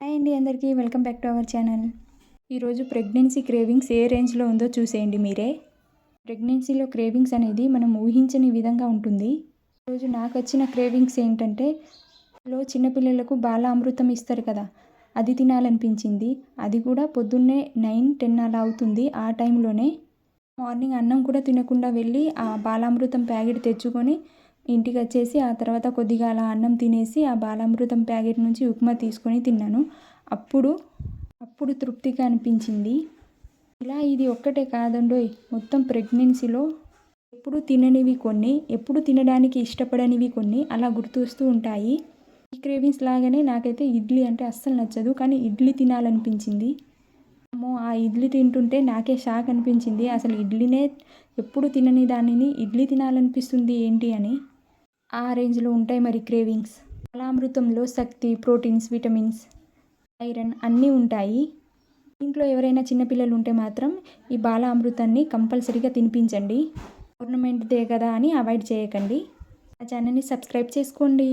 Hi అండి అందరికీ welcome back to our channel. ఈరోజు ప్రెగ్నెన్సీ క్రేవింగ్స్ ఏ రేంజ్లో ఉందో చూసేయండి మీరే. ప్రెగ్నెన్సీలో క్రేవింగ్స్ అనేది మనం ఊహించని విధంగా ఉంటుంది. ఈరోజు నాకు వచ్చిన క్రేవింగ్స్ ఏంటంటే లో చిన్నపిల్లలకు బాల అమృతం ఇస్తారు కదా అది తినాలనిపించింది. అది కూడా పొద్దున్నే నైన్ టెన్ అలా అవుతుంది ఆ టైంలోనే. మార్నింగ్ అన్నం కూడా తినకుండా వెళ్ళి ఆ బాలామృతం ప్యాకెట్ తెచ్చుకొని ఇంటికి వచ్చేసి ఆ తర్వాత కొద్దిగా అలా అన్నం తినేసి ఆ బాలామృతం ప్యాకెట్ నుంచి ఉప్మా తీసుకొని తిన్నాను. అప్పుడు అప్పుడు తృప్తిగా అనిపించింది. ఇలా ఇది ఒక్కటే కాదండోయ్ మొత్తం ప్రెగ్నెన్సీలో ఎప్పుడు తిననివి కొన్ని ఎప్పుడు తినడానికి ఇష్టపడనివి కొన్ని అలా గుర్తొస్తూ ఉంటాయి. ఈ క్రేవింగ్స్ లాగానే నాకైతే ఇడ్లీ అంటే అస్సలు నచ్చదు కానీ ఇడ్లీ తినాలనిపించింది. అమ్మో ఆ ఇడ్లీ తింటుంటే నాకే షాక్ అనిపించింది. అసలు ఇడ్లీనే ఎప్పుడు తినని దానిని ఇడ్లీ తినాలనిపిస్తుంది ఏంటి అని. ఆ రేంజ్లో ఉంటాయి మరి క్రేవింగ్స్. బాలామృతంలో శక్తి ప్రోటీన్స్ విటమిన్స్ ఐరన్ అన్నీ ఉంటాయి. ఇంట్లో ఎవరైనా చిన్నపిల్లలు ఉంటే మాత్రం ఈ బాల అమృతాన్ని కంపల్సరీగా తినిపించండి. గవర్నమెంట్దే కదా అని అవాయిడ్ చేయకండి. ఆ ఛానల్ని సబ్స్క్రైబ్ చేసుకోండి.